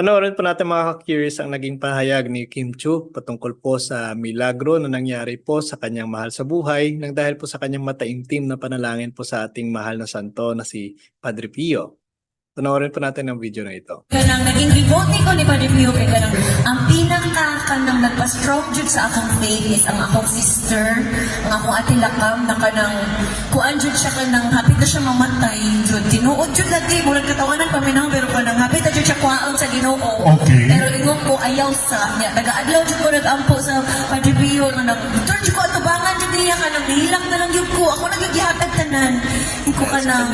Panoorin po natin mga ka-curious ang naging pahayag ni Kim Chu patungkol po sa milagro na nangyari po sa kanyang mahal sa buhay nang dahil po sa kanyang mataimtim na panalangin po sa ating mahal na santo na si Padre Pio. Panoorin po natin ang video na ito. Kanang naging devote ko ni Padre Pio kay kanang ang pinaka kanang nagpa-strong jud sa akong faith is ang akong sister, ang akong ate lakam na kanang kuan jud siya kanang hapit na siya mamatay jud. Tinuod jud lagi mo nagkatawanan paminaw pero kanang hapit siya sa Ginoo. Okay. Pero ingon ko ayaw sa niya nagaadlaw jud ko nagampo sa Padre Pio kanang Dr. jud ko atubangan jud niya kanang nihilak na lang jud ko. Ako nagigihatag tanan. Iko kanang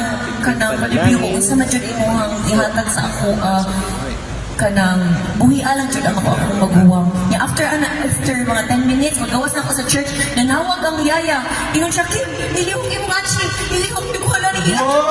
kanang Padre Pio kung unsa man jud imong ihatag sa ako ah, kanang buhi alang jud ako akong maguwang. Ya after ana after mga 10 minutes magawas na ako sa church nanawag ang yaya. Ingon siya Kim, ilihog imong achi, ilihog di ko hala ni ilihog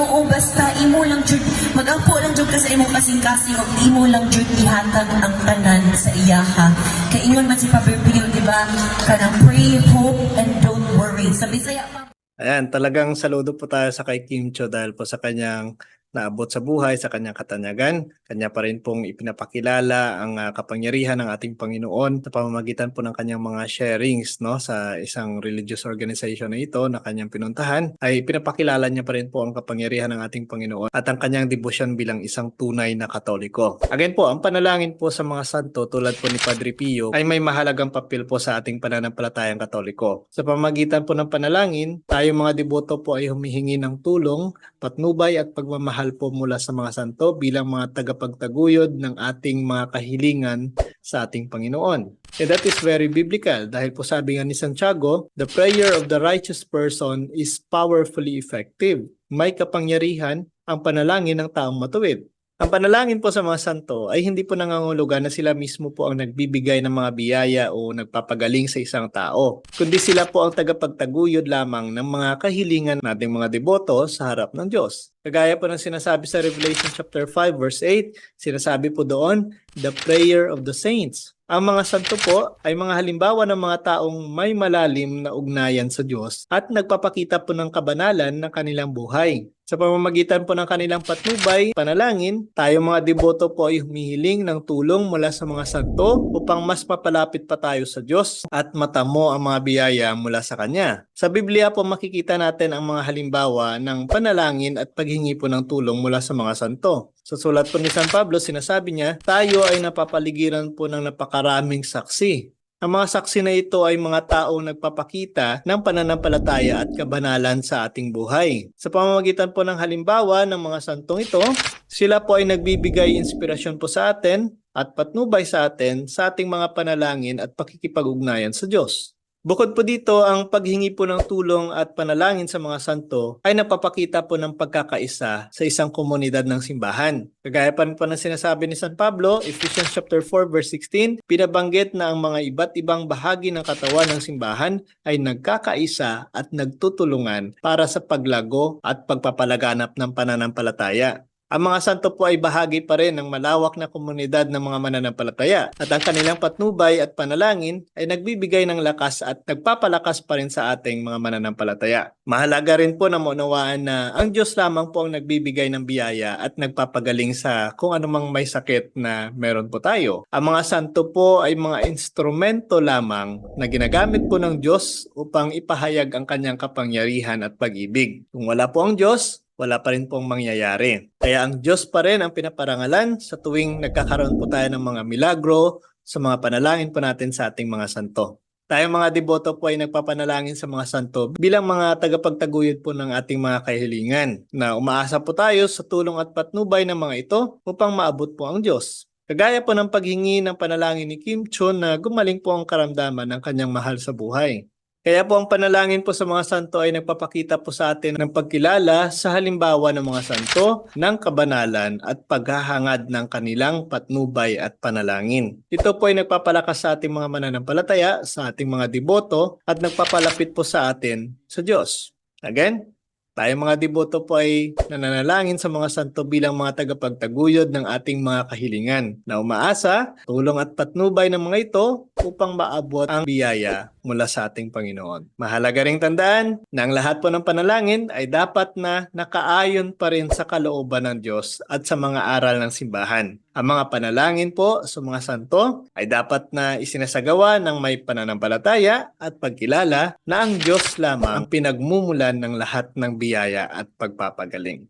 Ginoo basta imo lang jud magampo lang jud ka sa imong kasing-kasing ug imo lang jud ihatag ang tanan sa iyaha. Kay ingon man si Father Pio, di ba? Kanang pray, hope and don't worry. Sa Bisaya pa Ayan, talagang saludo po tayo sa kay Kim Cho dahil po sa kanyang naabot sa buhay, sa kanyang katanyagan. Kanya pa rin pong ipinapakilala ang ah, kapangyarihan ng ating Panginoon sa pamamagitan po ng kanyang mga sharings no, sa isang religious organization na ito na kanyang pinuntahan ay pinapakilala niya pa rin po ang kapangyarihan ng ating Panginoon at ang kanyang debosyon bilang isang tunay na katoliko. Again po, ang panalangin po sa mga santo tulad po ni Padre Pio ay may mahalagang papel po sa ating pananampalatayang katoliko. Sa pamamagitan po ng panalangin, tayo mga deboto po ay humihingi ng tulong, patnubay at pagmamahal po mula sa mga santo bilang mga tagapagtaguyod ng ating mga kahilingan sa ating Panginoon. And that is very biblical dahil po sabi nga ni Santiago, the prayer of the righteous person is powerfully effective. May kapangyarihan ang panalangin ng taong matuwid. Ang panalangin po sa mga santo ay hindi po nangangulugan na sila mismo po ang nagbibigay ng mga biyaya o nagpapagaling sa isang tao, kundi sila po ang tagapagtaguyod lamang ng mga kahilingan nating mga deboto sa harap ng Diyos. Kagaya po ng sinasabi sa Revelation chapter 5 verse 8, sinasabi po doon, the prayer of the saints. Ang mga santo po ay mga halimbawa ng mga taong may malalim na ugnayan sa Diyos at nagpapakita po ng kabanalan ng kanilang buhay. Sa pamamagitan po ng kanilang patnubay, panalangin, tayo mga deboto po ay humihiling ng tulong mula sa mga santo upang mas mapalapit pa tayo sa Diyos at matamo ang mga biyaya mula sa Kanya. Sa Biblia po makikita natin ang mga halimbawa ng panalangin at paghingi po ng tulong mula sa mga santo. Sa sulat po ni San Pablo, sinasabi niya, tayo ay napapaligiran po ng napakaraming saksi. Ang mga saksi na ito ay mga taong nagpapakita ng pananampalataya at kabanalan sa ating buhay. Sa pamamagitan po ng halimbawa ng mga santong ito, sila po ay nagbibigay inspirasyon po sa atin at patnubay sa atin sa ating mga panalangin at pakikipag-ugnayan sa Diyos. Bukod po dito, ang paghingi po ng tulong at panalangin sa mga santo ay napapakita po ng pagkakaisa sa isang komunidad ng simbahan. Kagaya pa rin po ng sinasabi ni San Pablo, Ephesians chapter 4 verse 16, pinabanggit na ang mga iba't ibang bahagi ng katawan ng simbahan ay nagkakaisa at nagtutulungan para sa paglago at pagpapalaganap ng pananampalataya. Ang mga santo po ay bahagi pa rin ng malawak na komunidad ng mga mananampalataya at ang kanilang patnubay at panalangin ay nagbibigay ng lakas at nagpapalakas pa rin sa ating mga mananampalataya. Mahalaga rin po na maunawaan na ang Diyos lamang po ang nagbibigay ng biyaya at nagpapagaling sa kung anumang may sakit na meron po tayo. Ang mga santo po ay mga instrumento lamang na ginagamit po ng Diyos upang ipahayag ang kanyang kapangyarihan at pag-ibig. Kung wala po ang Diyos, wala pa rin pong mangyayari. Kaya ang Diyos pa rin ang pinaparangalan sa tuwing nagkakaroon po tayo ng mga milagro sa mga panalangin po natin sa ating mga santo. Tayo mga deboto po ay nagpapanalangin sa mga santo bilang mga tagapagtaguyod po ng ating mga kahilingan na umaasa po tayo sa tulong at patnubay ng mga ito upang maabot po ang Diyos. Kagaya po ng paghingi ng panalangin ni Kim Chun na gumaling po ang karamdaman ng kanyang mahal sa buhay. Kaya po ang panalangin po sa mga santo ay nagpapakita po sa atin ng pagkilala sa halimbawa ng mga santo ng kabanalan at paghahangad ng kanilang patnubay at panalangin. Ito po ay nagpapalakas sa ating mga mananampalataya, sa ating mga deboto at nagpapalapit po sa atin sa Diyos. Again, Tayong mga deboto po ay nananalangin sa mga santo bilang mga tagapagtaguyod ng ating mga kahilingan na umaasa, tulong at patnubay ng mga ito upang maabot ang biyaya mula sa ating Panginoon. Mahalaga ring tandaan na ang lahat po ng panalangin ay dapat na nakaayon pa rin sa kalooban ng Diyos at sa mga aral ng simbahan. Ang mga panalangin po sa mga santo ay dapat na isinasagawa ng may pananampalataya at pagkilala na ang Diyos lamang ang pinagmumulan ng lahat ng biyaya at pagpapagaling.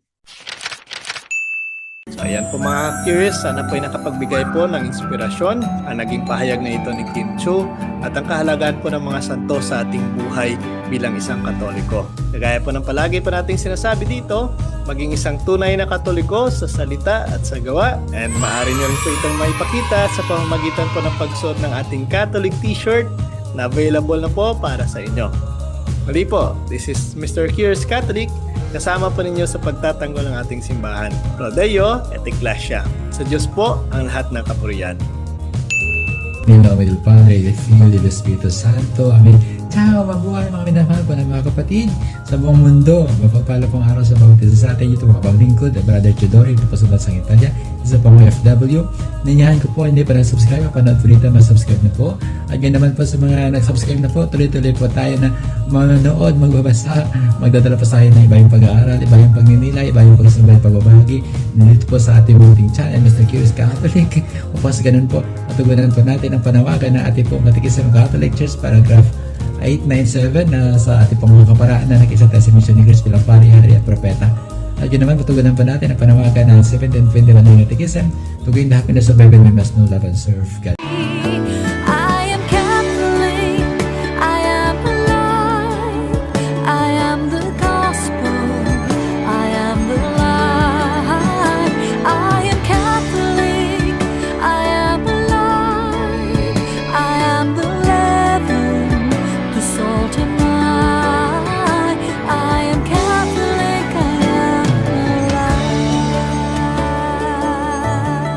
So ayan po mga curious, sana po ay nakapagbigay po ng inspirasyon ang naging pahayag na ito ni Kim Chu at ang kahalagaan po ng mga santo sa ating buhay bilang isang katoliko. Kagaya po ng palagi po nating sinasabi dito, maging isang tunay na katoliko sa salita at sa gawa and maaari nyo rin po itong maipakita sa pamamagitan po ng pagsuot ng ating Catholic t-shirt na available na po para sa inyo. Muli po, this is Mr. Curious Catholic kasama po ninyo sa pagtatanggol ng ating simbahan. Rodeo et Iglesia. Sa Diyos po ang lahat ng kapurian. In nome del Padre, del Figlio, e del Spirito Santo. Amen. Ciao, mabuhay mga minamahal ko ng mga kapatid sa buong mundo. Mapapala pong araw sa bawat isa sa atin. Ito mga paglingkod, Brother Chidori, ito po sa Bansang Italia, isa pang FW. Nanyahan ko po, hindi pa na-subscribe, panood po dito, ma-subscribe na po. At yun naman po sa mga nag-subscribe na po, tuloy-tuloy po tayo na manonood, magbabasa, magdadala pa sa akin ng iba yung pag-aaral, iba yung pagninilay, iba yung pagsambay, pagbabahagi. Nandito po sa ating munting channel, Mr. Curious Catholic. Upos ganun po, matugunan po natin ang panawagan ng ating pong Katikism Catholic Church, paragraph 897 na sa ating mga kaparaan na nag-isa sa mission ni Chris bilang pari, hari at propeta. At yun naman, patugunan pa natin ang panawagan ng 1721 ng Katikism, tuguin na happiness of heaven, we must know, love, and serve God.